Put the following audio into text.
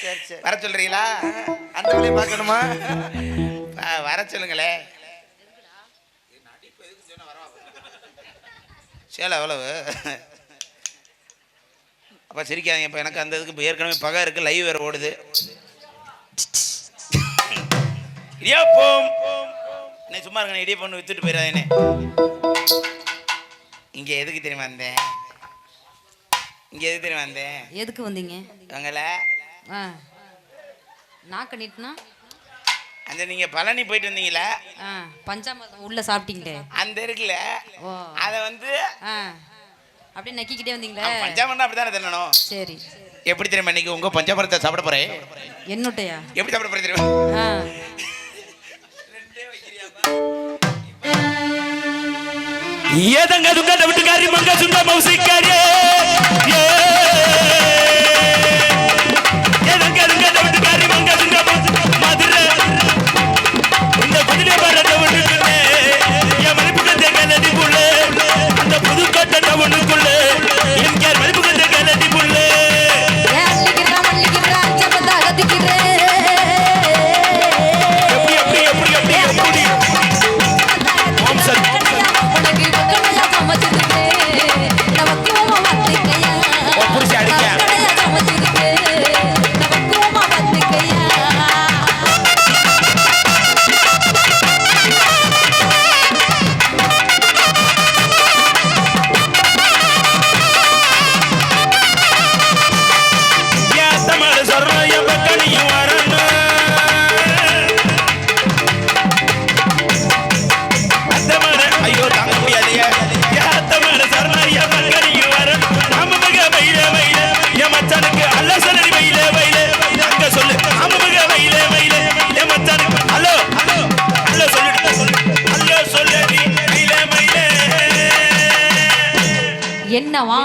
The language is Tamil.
சரி சரி. வர சொல்றீங்களா? அந்த வழியை பார்க்கணுமா வர சொல்லுங்களே. சேலை எவ்வளவு? அப்போ சிரிக்காதீங்க இப்போ எனக்கு அந்த இதுக்கு இப்போ ஏற்கனவே பகை இருக்குது லைவ் வேறு ஓடுது. இடியாப்பம் நீ சும்மா இருங்க இடியாப்பம் வித்துட்டு போயிடாதேனே இங்கே எதுக்கு தெரியுமா வந்தேன்? இங்கே எதுக்கு தெரியுமா வந்தேன்? எதுக்கு வந்தீங்க? ஆ நாக்க நீட்டினா அந்த நீங்கள் பழனி போயிட்டு வந்தீங்களா ஆ பஞ்சாமிர்தம் உள்ள சாப்பிட்டீங்களே? அந்த இருக்குல்ல? ஓ. அதை வந்து ஆ. அப்படியே நக்கிக்கிட்டே வந்தீங்களே? பஞ்சாமரம் அப்படிதானே தின்னணும்? சரி. எப்படி தெரியுமா இன்னைக்கு உங்க பஞ்சாமரத்தை சாப்பிட போறேன்? என்னட்டையா? எப்படி சாப்பிட போறேன் தெரியுமா? ஆ. ஏதங்க துங்க விட்டுக்காரி மங்க சுண்ட மௌசிக்காரி ஏதங்க புதுக்கோட்டை என்னவா?